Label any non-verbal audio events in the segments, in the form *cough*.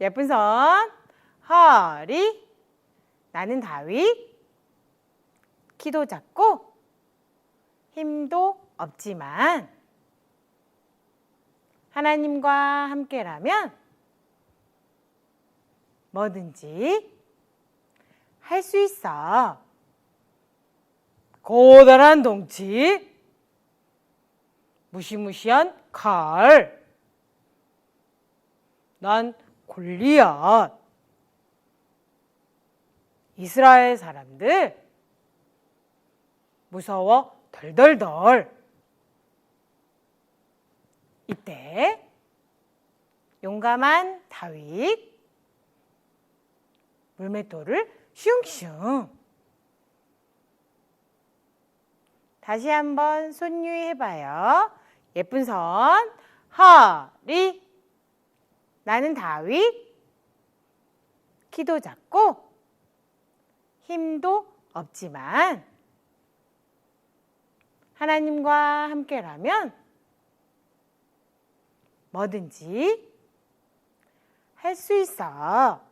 예쁜 손, 허리. 나는 다윗. 키도 작고 힘도 없지만 하나님과 함께라면 뭐든지 할 수 있어. 고단한 덩치, 무시무시한 칼. 난 골리앗. 이스라엘 사람들 무서워 덜덜덜. 이때 용감한 다윗 물맷돌을 슝슝 다시 한번 손유희 해봐요. 예쁜 손, 허리. 나는 다윗. 키도 작고 힘도 없지만 하나님과 함께라면 뭐든지 할 수 있어.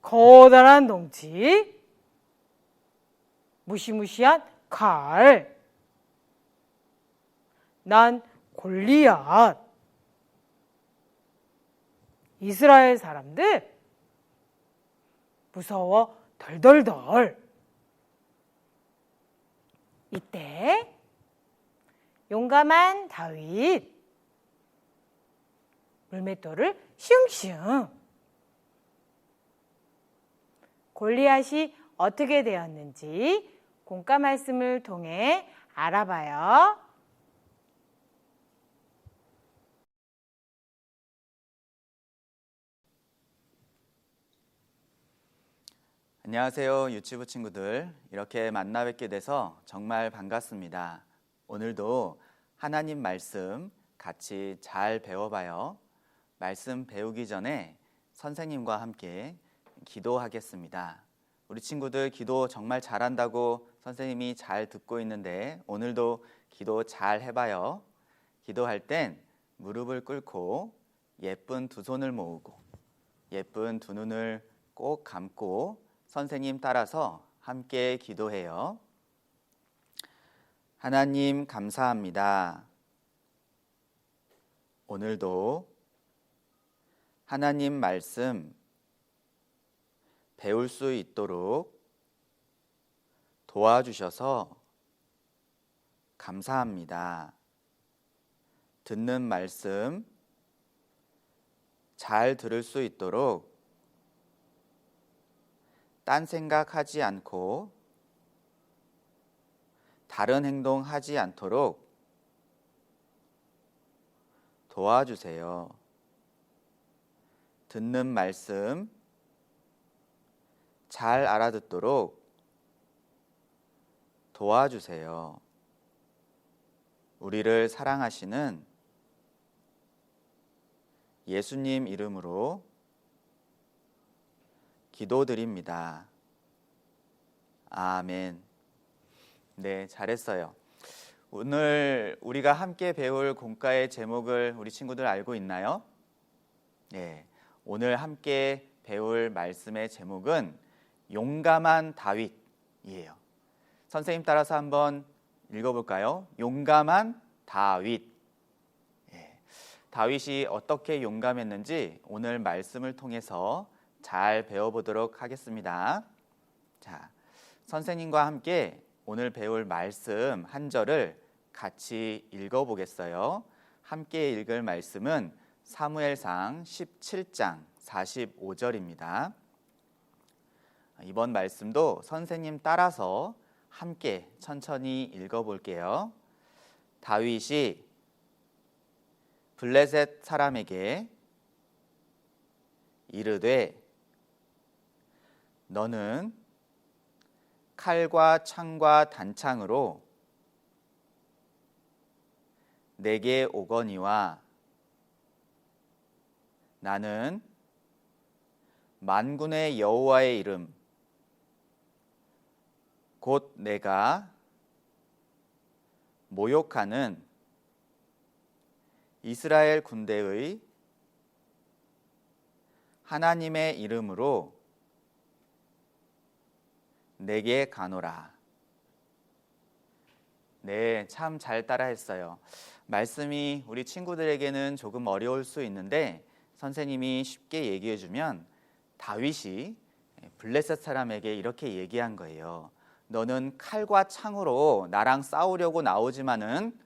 커다란 덩치, 무시무시한 칼. 난 골리앗. 이스라엘 사람들 무서워 덜덜덜. 이때 용감한 다윗 물맷돌을 슝슝 골리앗이 어떻게 되었는지 공과 말씀을 통해 알아봐요. 안녕하세요 유치부 친구들. 이렇게 만나 뵙게 돼서 정말 반갑습니다. 오늘도 하나님 말씀 같이 잘 배워봐요. 말씀 배우기 전에 선생님과 함께 기도하겠습니다. 우리 친구들 기도 정말 잘한다고 선생님이 잘 듣고 있는데 오늘도 기도 잘 해봐요. 기도할 땐 무릎을 꿇고 예쁜 두 손을 모으고 예쁜 두 눈을 꼭 감고 선생님 따라서 함께 기도해요. 하나님 감사합니다. 오늘도 하나님 말씀 배울 수 있도록 도와주셔서 감사합니다. 듣는 말씀 잘 들을 수 있도록 딴 생각하지 않고 다른 행동 하지 않도록 도와주세요. 듣는 말씀 잘 알아듣도록 도와주세요. 우리를 사랑하시는 예수님 이름으로 기도드립니다. 아멘. 네, 잘했어요. 오늘 우리가 함께 배울 공과의 제목을 우리 친구들 알고 있나요? 네, 오늘 함께 배울 말씀의 제목은 용감한 다윗이에요. 선생님 따라서 한번 읽어볼까요? 용감한 다윗. 예, 다윗이 어떻게 용감했는지 오늘 말씀을 통해서 잘 배워보도록 하겠습니다. 자, 선생님과 함께 오늘 배울 말씀 한 절을 같이 읽어보겠어요. 함께 읽을 말씀은 사무엘상 17장 45절입니다. 이번 말씀도 선생님 따라서 함께 천천히 읽어볼게요. 다윗이 블레셋 사람에게 이르되 너는 칼과 창과 단창으로 내게 오거니와 나는 만군의 여호와의 이름 곧 내가 모욕하는 이스라엘 군대의 하나님의 이름으로 내게 가노라. 네, 참 잘 따라했어요. 말씀이 우리 친구들에게는 조금 어려울 수 있는데 선생님이 쉽게 얘기해 주면 다윗이 블레셋 사람에게 이렇게 얘기한 거예요. 너는 칼과 창으로 나랑 싸우려고 나오지만은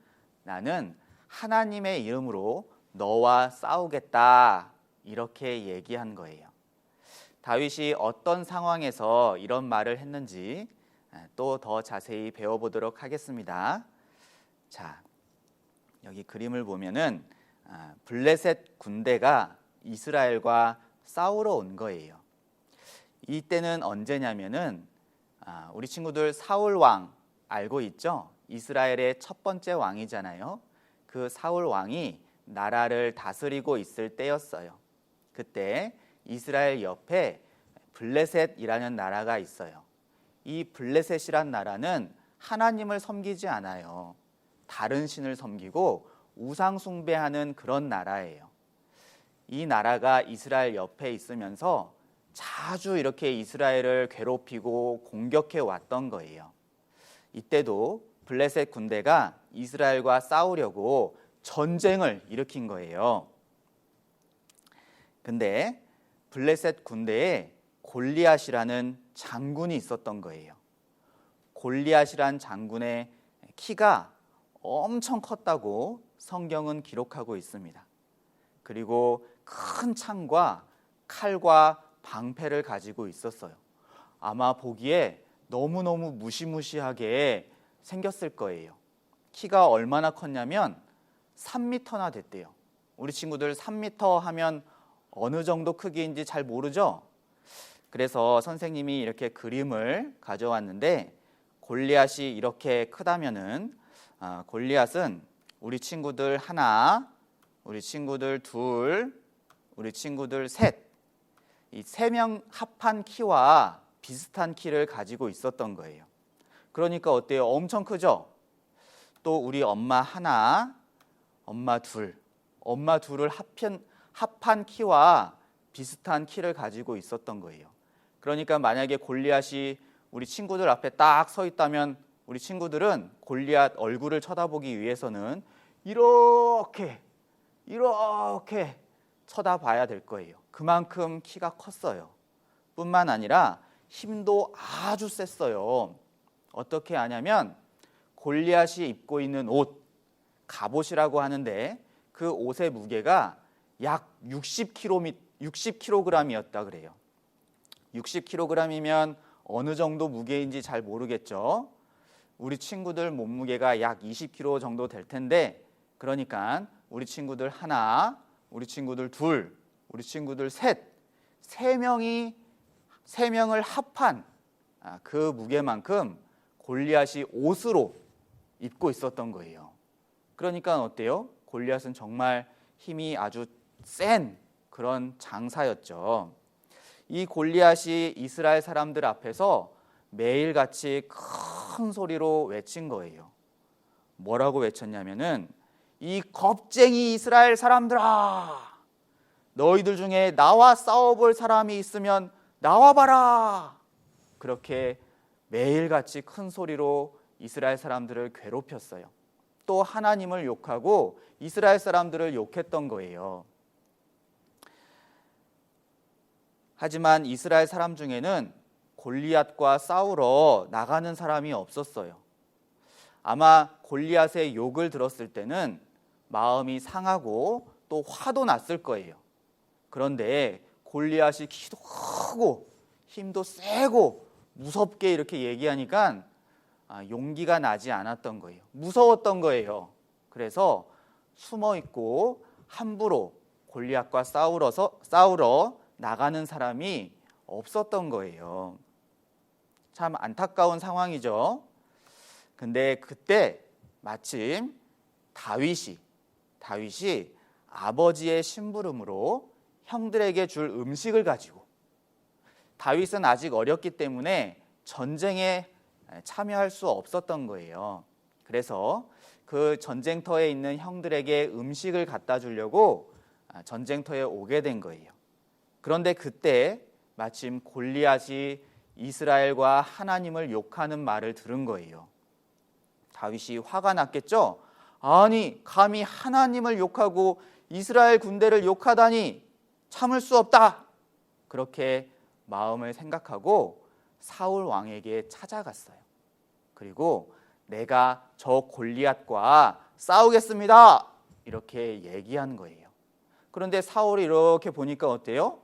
나는 하나님의 이름으로 너와 싸우겠다. 이렇게 얘기한 거예요. 다윗이 어떤 상황에서 이런 말을 했는지 또 더 자세히 배워보도록 하겠습니다. 자, 여기 그림을 보면은 아, 블레셋 군대가 이스라엘과 싸우러 온 거예요. 이때는 언제냐면은 아, 우리 친구들 사울 왕 알고 있죠? 이스라엘의 첫 번째 왕이잖아요. 그 사울 왕이 나라를 다스리고 있을 때였어요. 그때 이스라엘 옆에 블레셋이라는 나라가 있어요. 이 블레셋이란 나라는 하나님을 섬기지 않아요. 다른 신을 섬기고 우상 숭배하는 그런 나라예요. 이 나라가 이스라엘 옆에 있으면서 자주 이렇게 이스라엘을 괴롭히고 공격해 왔던 거예요. 이때도 블레셋 군대가 이스라엘과 싸우려고 전쟁을 일으킨 거예요. 근데 블레셋 군대에 골리앗이라는 장군이 있었던 거예요. 골리앗이란 장군의 키가 엄청 컸다고 성경은 기록하고 있습니다. 그리고 큰 창과 칼과 방패를 가지고 있었어요. 아마 보기에 너무너무 무시무시하게 생겼을 거예요. 키가 얼마나 컸냐면 3미터나 됐대요. 우리 친구들 3미터 하면 어느 정도 크기인지 잘 모르죠? 그래서 선생님이 이렇게 그림을 가져왔는데 골리앗이 이렇게 크다면은 아, 골리앗은 우리 친구들 하나, 우리 친구들 둘, 우리 친구들 셋, 이 세 명 합한 키와 비슷한 키를 가지고 있었던 거예요. 그러니까 어때요? 엄청 크죠? 또 우리 엄마 하나, 엄마 둘, 엄마 둘을 합한, 합한 키와 비슷한 키를 가지고 있었던 거예요. 그러니까 만약에 골리앗이 우리 친구들 앞에 딱 서 있다면 우리 친구들은 골리앗 얼굴을 쳐다보기 위해서는 이렇게 이렇게 쳐다봐야 될 거예요. 그만큼 키가 컸어요. 뿐만 아니라 힘도 아주 셌어요. 어떻게 하냐면 골리앗이 입고 있는 옷 갑옷이라고 하는데 그 옷의 무게가 약 60kg 60kg이었다 그래요. 60kg이면 어느 정도 무게인지 잘 모르겠죠. 우리 친구들 몸무게가 약 20kg 정도 될 텐데 그러니까 우리 친구들 하나, 우리 친구들 둘, 우리 친구들 셋, 세 명이 세 명을 합한 아, 그 무게만큼 골리앗이 옷으로 입고 있었던 거예요. 그러니까 어때요? 골리앗은 정말 힘이 아주 센 그런 장사였죠. 이 골리앗이 이스라엘 사람들 앞에서 매일같이 큰 소리로 외친 거예요. 뭐라고 외쳤냐면은 이 겁쟁이 이스라엘 사람들아 너희들 중에 나와 싸워볼 사람이 있으면 나와봐라 그렇게 매일같이 큰 소리로 이스라엘 사람들을 괴롭혔어요. 또 하나님을 욕하고 이스라엘 사람들을 욕했던 거예요. 하지만 이스라엘 사람 중에는 골리앗과 싸우러 나가는 사람이 없었어요. 아마 골리앗의 욕을 들었을 때는 마음이 상하고 또 화도 났을 거예요. 그런데 골리앗이 키도 크고 힘도 세고 무섭게 이렇게 얘기하니까 아, 용기가 나지 않았던 거예요. 무서웠던 거예요. 그래서 숨어 있고 함부로 골리앗과 싸우러서 싸우러 나가는 사람이 없었던 거예요. 참 안타까운 상황이죠. 근데 그때 마침 다윗이 다윗이 아버지의 심부름으로 형들에게 줄 음식을 가지고 다윗은 아직 어렸기 때문에 전쟁에 참여할 수 없었던 거예요. 그래서 그 전쟁터에 있는 형들에게 음식을 갖다 주려고 전쟁터에 오게 된 거예요. 그런데 그때 마침 골리앗이 이스라엘과 하나님을 욕하는 말을 들은 거예요. 다윗이 화가 났겠죠? 아니, 감히 하나님을 욕하고 이스라엘 군대를 욕하다니 참을 수 없다. 그렇게 마음을 생각하고 사울 왕에게 찾아갔어요. 그리고 내가 저 골리앗과 싸우겠습니다. 이렇게 얘기한 거예요. 그런데 사울이 이렇게 보니까 어때요?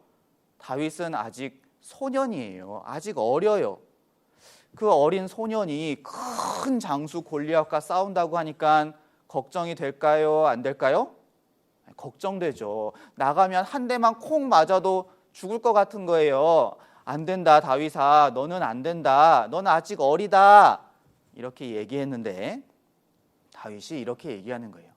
다윗은 아직 소년이에요. 아직 어려요. 그 어린 소년이 큰 장수 골리앗과 싸운다고 하니까 걱정이 될까요? 안 될까요? 걱정되죠. 나가면 한 대만 콩 맞아도 죽을 것 같은 거예요. 안 된다, 다윗아. 너는 안 된다. 너는 아직 어리다. 이렇게 얘기했는데 다윗이 이렇게 얘기하는 거예요.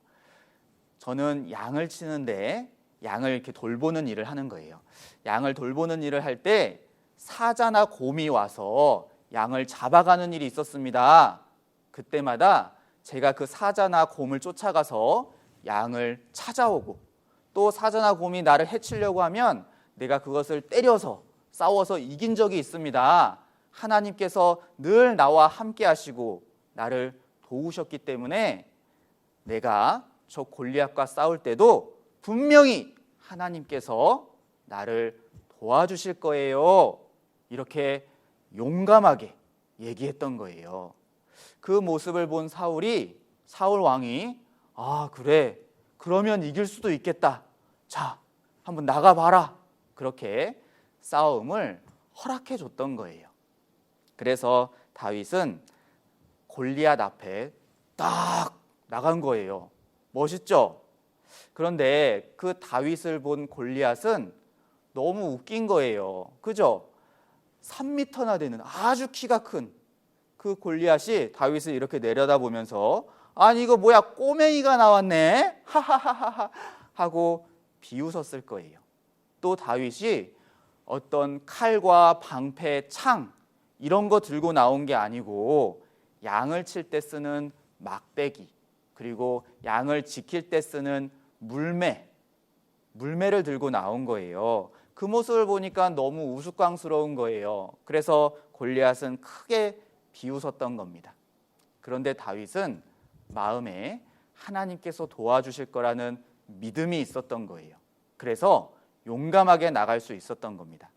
저는 양을 치는데 양을 이렇게 돌보는 일을 하는 거예요. 양을 돌보는 일을 할 때 사자나 곰이 와서 양을 잡아가는 일이 있었습니다. 그때마다 제가 그 사자나 곰을 쫓아가서 양을 찾아오고 또 사자나 곰이 나를 해치려고 하면 내가 그것을 때려서 싸워서 이긴 적이 있습니다. 하나님께서 늘 나와 함께 하시고 나를 도우셨기 때문에 내가 저 골리앗과 싸울 때도 분명히 하나님께서 나를 도와주실 거예요. 이렇게 용감하게 얘기했던 거예요. 그 모습을 본 사울이 사울 왕이 아, 그래. 그러면 이길 수도 있겠다. 자, 한번 나가 봐라. 그렇게 싸움을 허락해 줬던 거예요. 그래서 다윗은 골리앗 앞에 딱 나간 거예요. 멋있죠? 그런데 그 다윗을 본 골리앗은 너무 웃긴 거예요. 그죠? 3미터나 되는 아주 키가 큰 그 골리앗이 다윗을 이렇게 내려다보면서 아니 이거 뭐야 꼬맹이가 나왔네 *laughs* 하하하하 하고 비웃었을 거예요. 또 다윗이 어떤 칼과 방패, 창 이런 거 들고 나온 게 아니고 양을 칠 때 쓰는 막대기 그리고 양을 지킬 때 쓰는 물매 물매를 들고 나온 거예요. 그 모습을 보니까 너무 우스꽝스러운 거예요. 그래서 골리앗은 크게 비웃었던 겁니다. 그런데 다윗은 마음에 하나님께서 도와주실 거라는 믿음이 있었던 거예요. 그래서 용감하게 나갈 수 있었던 겁니다.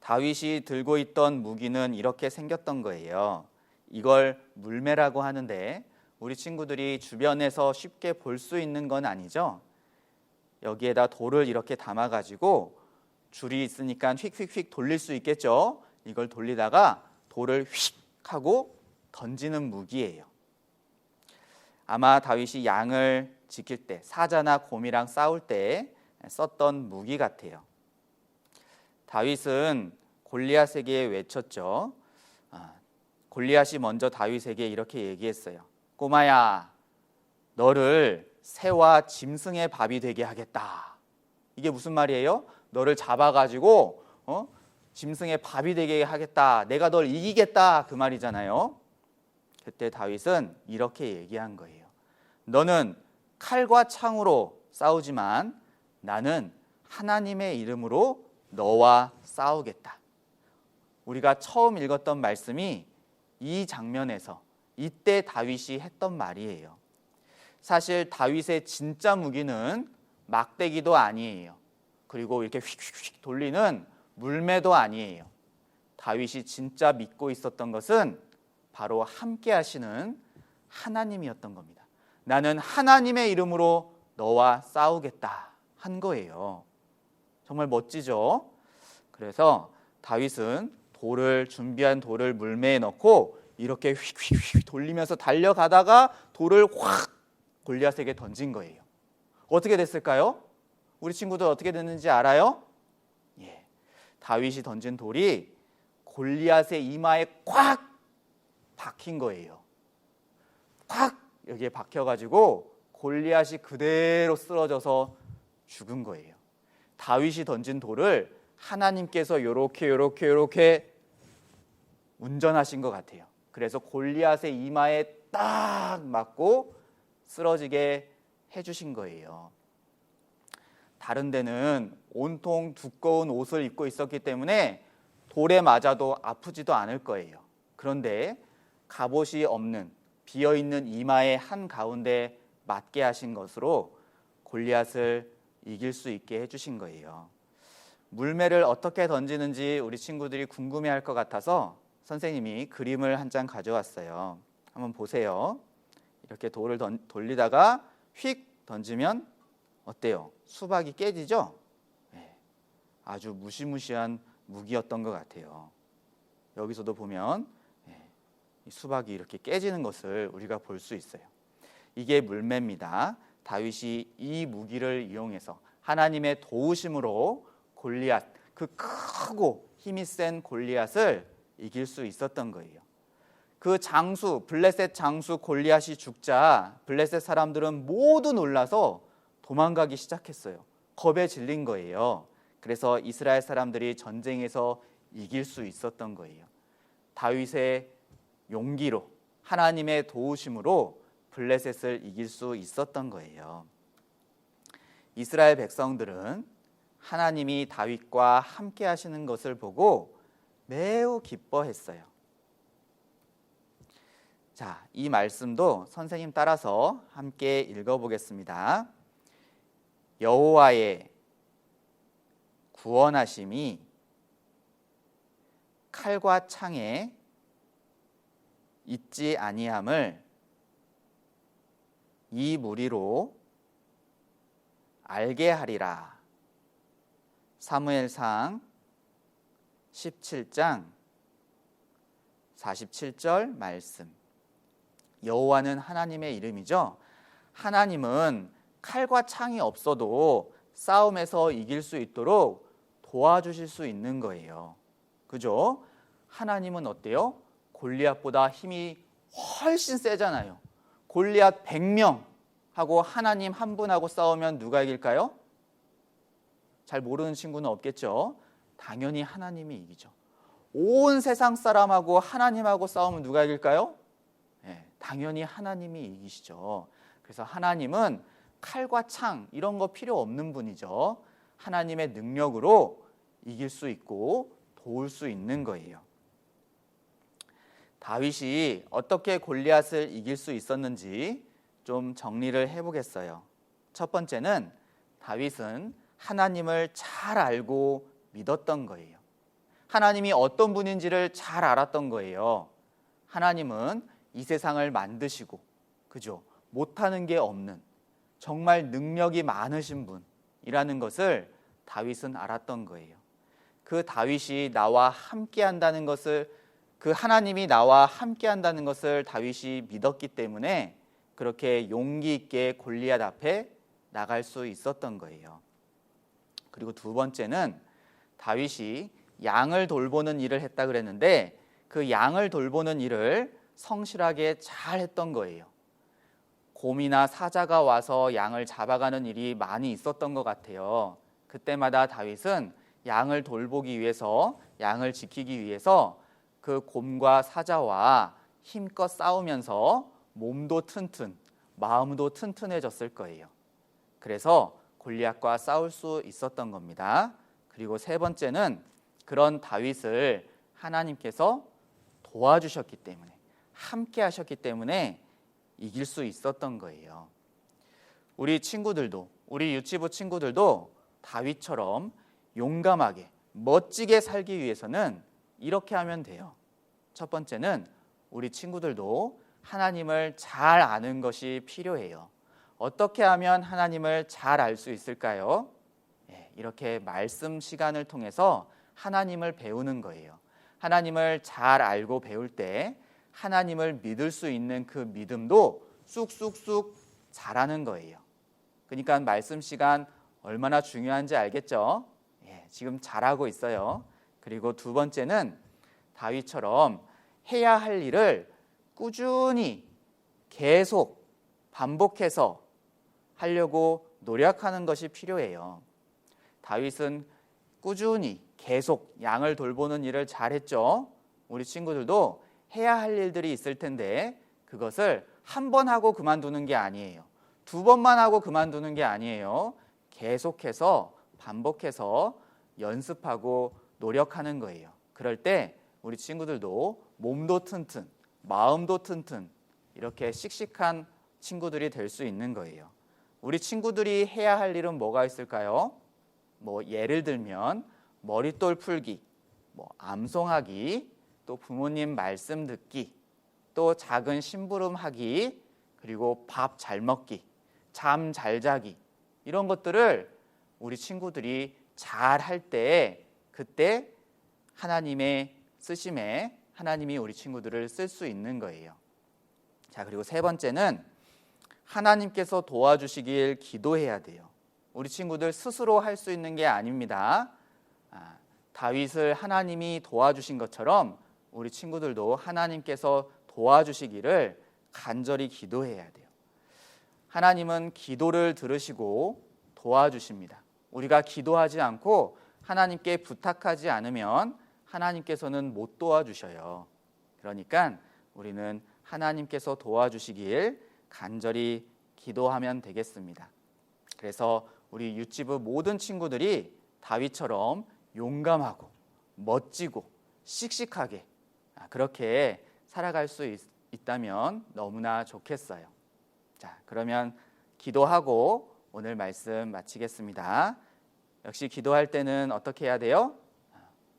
다윗이 들고 있던 무기는 이렇게 생겼던 거예요. 이걸 물매라고 하는데 우리 친구들이 주변에서 쉽게 볼 수 있는 건 아니죠. 여기에다 돌을 이렇게 담아 가지고 줄이 있으니까 휙휙휙 돌릴 수 있겠죠. 이걸 돌리다가 돌을 휙 하고 던지는 무기예요. 아마 다윗이 양을 지킬 때 사자나 곰이랑 싸울 때 썼던 무기 같아요. 다윗은 골리앗에게 외쳤죠. 아, 골리앗이 먼저 다윗에게 이렇게 얘기했어요. 꼬마야, 너를 새와 짐승의 밥이 되게 하겠다. 이게 무슨 말이에요? 너를 잡아가지고 어? 짐승의 밥이 되게 하겠다. 내가 널 이기겠다. 그 말이잖아요. 그때 다윗은 이렇게 얘기한 거예요. 너는 칼과 창으로 싸우지만 나는 하나님의 이름으로 너와 싸우겠다. 우리가 처음 읽었던 말씀이 이 장면에서 이때 다윗이 했던 말이에요. 사실 다윗의 진짜 무기는 막대기도 아니에요. 그리고 이렇게 휙휙휙 돌리는 물매도 아니에요. 다윗이 진짜 믿고 있었던 것은 바로 함께 하시는 하나님이었던 겁니다. 나는 하나님의 이름으로 너와 싸우겠다 한 거예요. 정말 멋지죠? 그래서 다윗은 돌을 준비한 돌을 물매에 넣고 이렇게 휙휙휙 돌리면서 달려가다가 돌을 확 골리앗에게 던진 거예요. 어떻게 됐을까요? 우리 친구들 어떻게 됐는지 알아요? 예. 다윗이 던진 돌이 골리앗의 이마에 꽉 박힌 거예요. 꽉 여기에 박혀 가지고 골리앗이 그대로 쓰러져서 죽은 거예요. 다윗이 던진 돌을 하나님께서 요렇게 요렇게 요렇게 운전하신 것 같아요. 그래서 골리앗의 이마에 딱 맞고 쓰러지게 해주신 거예요. 다른 데는 온통 두꺼운 옷을 입고 있었기 때문에 돌에 맞아도 아프지도 않을 거예요. 그런데 갑옷이 없는 비어 있는 이마의 한 가운데 맞게 하신 것으로 골리앗을 이길 수 있게 해 주신 거예요. 물매를 어떻게 던지는지 우리 친구들이 궁금해할 것 같아서 선생님이 그림을 한 장 가져왔어요. 한번 보세요. 이렇게 돌을 던, 돌리다가 휙 던지면 어때요? 수박이 깨지죠? 네. 아주 무시무시한 무기였던 것 같아요. 여기서도 보면 네, 이 수박이 이렇게 깨지는 것을 우리가 볼 수 있어요. 이게 물매입니다. 다윗이 이 무기를 이용해서 하나님의 도우심으로 골리앗 그 크고 힘이 센 골리앗을 이길 수 있었던 거예요. 그 장수 블레셋 장수 골리앗이 죽자 블레셋 사람들은 모두 놀라서 도망가기 시작했어요. 겁에 질린 거예요. 그래서 이스라엘 사람들이 전쟁에서 이길 수 있었던 거예요. 다윗의 용기로 하나님의 도우심으로 블레셋을 이길 수 있었던 거예요. 이스라엘 백성들은 하나님이 다윗과 함께 하시는 것을 보고 매우 기뻐했어요. 자, 이 말씀도 선생님 따라서 함께 읽어보겠습니다. 여호와의 구원하심이 칼과 창에 있지 아니함을 이 무리로 알게 하리라. 사무엘상 17장 47절 말씀. 여호와는 하나님의 이름이죠. 하나님은 칼과 창이 없어도 싸움에서 이길 수 있도록 도와주실 수 있는 거예요. 그죠? 하나님은 어때요? 골리앗보다 힘이 훨씬 세잖아요. 골리앗 100명 하고 하나님 한 분하고 싸우면 누가 이길까요? 잘 모르는 친구는 없겠죠. 당연히 하나님이 이기죠. 온 세상 사람하고 하나님하고 싸우면 누가 이길까요? 네, 당연히 하나님이 이기시죠. 그래서 하나님은 칼과 창 이런 거 필요 없는 분이죠. 하나님의 능력으로 이길 수 있고 도울 수 있는 거예요. 다윗이 어떻게 골리앗을 이길 수 있었는지 좀 정리를 해보겠어요. 첫 번째는 다윗은 하나님을 잘 알고 믿었던 거예요. 하나님이 어떤 분인지를 잘 알았던 거예요. 하나님은 이 세상을 만드시고, 그죠? 못하는 게 없는, 정말 능력이 많으신 분이라는 것을 다윗은 알았던 거예요. 그 다윗이 나와 함께 한다는 것을 그 하나님이 나와 함께 한다는 것을 다윗이 믿었기 때문에 그렇게 용기 있게 골리앗 앞에 나갈 수 있었던 거예요. 그리고 두 번째는 다윗이 양을 돌보는 일을 했다 그랬는데 그 양을 돌보는 일을 성실하게 잘 했던 거예요. 곰이나 사자가 와서 양을 잡아가는 일이 많이 있었던 것 같아요. 그때마다 다윗은 양을 돌보기 위해서 양을 지키기 위해서 그 곰과 사자와 힘껏 싸우면서 몸도 튼튼, 마음도 튼튼해졌을 거예요. 그래서 골리앗과 싸울 수 있었던 겁니다. 그리고 세 번째는 그런 다윗을 하나님께서 도와주셨기 때문에 함께 하셨기 때문에 이길 수 있었던 거예요. 우리 친구들도 우리 유치부 친구들도 다윗처럼 용감하게 멋지게 살기 위해서는 이렇게 하면 돼요. 첫 번째는 우리 친구들도 하나님을 잘 아는 것이 필요해요. 어떻게 하면 하나님을 잘 알 수 있을까요? 예, 이렇게 말씀 시간을 통해서 하나님을 배우는 거예요. 하나님을 잘 알고 배울 때 하나님을 믿을 수 있는 그 믿음도 쑥쑥쑥 자라는 거예요. 그러니까 말씀 시간 얼마나 중요한지 알겠죠? 예, 지금 잘하고 있어요. 그리고 두 번째는 다윗처럼 해야 할 일을 꾸준히 계속 반복해서 하려고 노력하는 것이 필요해요. 다윗은 꾸준히 계속 양을 돌보는 일을 잘했죠. 우리 친구들도 해야 할 일들이 있을 텐데 그것을 한 번 하고 그만두는 게 아니에요. 두 번만 하고 그만두는 게 아니에요. 계속해서 반복해서 연습하고 노력하는 거예요. 그럴 때 우리 친구들도 몸도 튼튼, 마음도 튼튼 이렇게 씩씩한 친구들이 될 수 있는 거예요. 우리 친구들이 해야 할 일은 뭐가 있을까요? 뭐 예를 들면 머릿돌 풀기, 뭐 암송하기, 또 부모님 말씀 듣기, 또 작은 심부름 하기, 그리고 밥 잘 먹기, 잠 잘 자기 이런 것들을 우리 친구들이 잘 할 때 그때 하나님의 쓰심에 하나님이 우리 친구들을 쓸 수 있는 거예요. 자, 그리고 세 번째는 하나님께서 도와주시길 기도해야 돼요. 우리 친구들 스스로 할 수 있는 게 아닙니다. 아, 다윗을 하나님이 도와주신 것처럼 우리 친구들도 하나님께서 도와주시기를 간절히 기도해야 돼요. 하나님은 기도를 들으시고 도와주십니다. 우리가 기도하지 않고 하나님께 부탁하지 않으면 하나님께서는 못 도와주셔요. 그러니까 우리는 하나님께서 도와주시길 간절히 기도하면 되겠습니다. 그래서 우리 유치부 모든 친구들이 다윗처럼 용감하고 멋지고 씩씩하게 아, 그렇게 살아갈 수 있, 있다면 너무나 좋겠어요. 자, 그러면 기도하고 오늘 말씀 마치겠습니다. 역시 기도할 때는 어떻게 해야 돼요?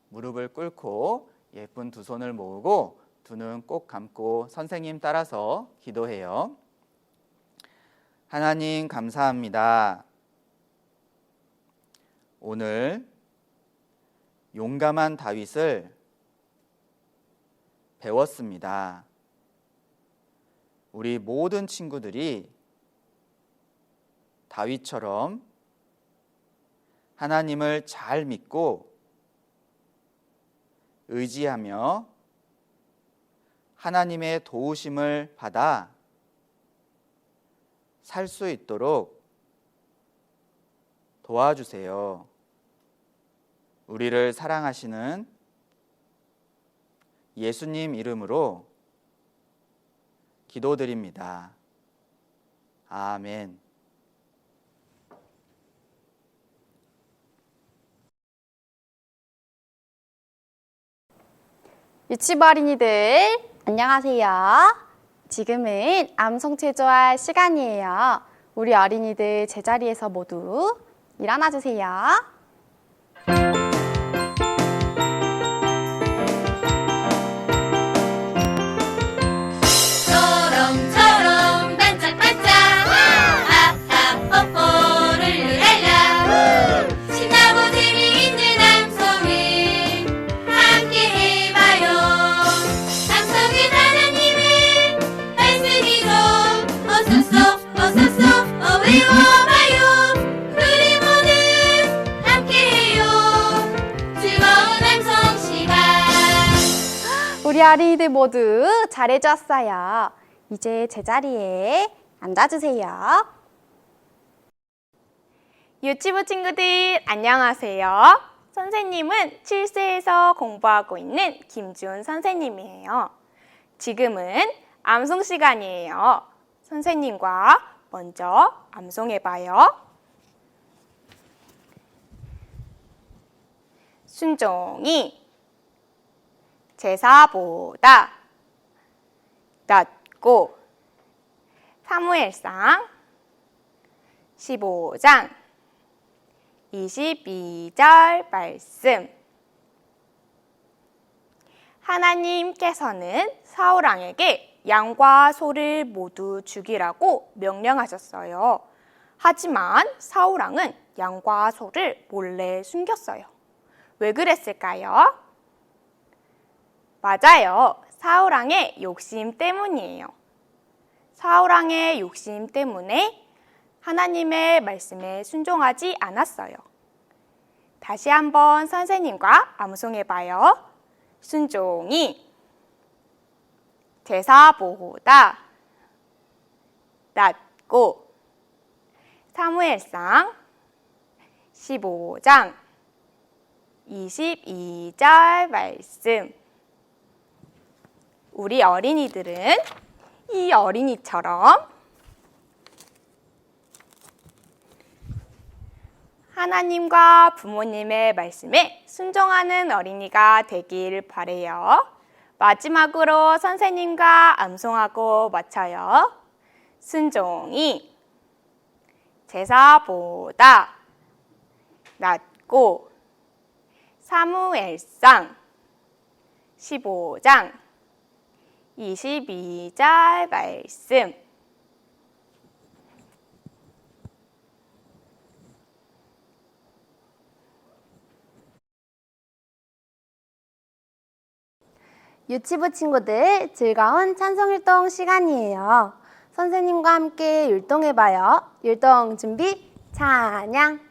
무릎을 꿇고 예쁜 두 손을 모으고 두 눈 꼭 감고 선생님 따라서 기도해요. 하나님 감사합니다. 오늘 용감한 다윗을 배웠습니다. 우리 모든 친구들이 다윗처럼 하나님을 잘 믿고 의지하며 하나님의 도우심을 받아 살 수 있도록 도와주세요. 우리를 사랑하시는 예수님 이름으로 기도드립니다. 아멘. 유치부 어린이들 안녕하세요. 지금은 암송 체조할 시간이에요. 우리 어린이들 제자리에서 모두 일어나 주세요. 어린이들 모두 잘해줬어요. 이제 제자리에 앉아주세요. 유치부 친구들 안녕하세요. 선생님은 7세에서 공부하고 있는 김지훈 선생님이에요. 지금은 암송 시간이에요. 선생님과 먼저 암송해봐요. 순종이 제사보다 낫고 사무엘상 15장 22절 말씀 하나님께서는 사울왕에게 양과 소를 모두 죽이라고 명령하셨어요. 하지만 사울왕은 양과 소를 몰래 숨겼어요. 왜 그랬을까요? 맞아요. 사울왕의 욕심 때문이에요. 사울왕의 욕심 때문에 하나님의 말씀에 순종하지 않았어요. 다시 한번 선생님과 암송해봐요. 순종이 제사보다 낫고 사무엘상 15장 22절 말씀 우리 어린이들은 이 어린이처럼 하나님과 부모님의 말씀에 순종하는 어린이가 되길 바래요. 마지막으로 선생님과 암송하고 마쳐요. 순종이 제사보다 낫고 사무엘상 15장 22절 말씀. 유치부 친구들 즐거운 찬송 일동 시간이에요. 선생님과 함께 율동해봐요. 율동 준비, 찬양.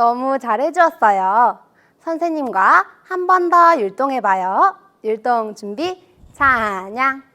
너무 잘해주었어요. 선생님과 한 번 더 율동해봐요. 율동 준비, 찬양.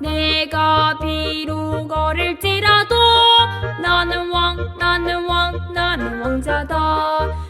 내가 비록 어릴지라도 나는 왕 나는 왕 나는 왕자다.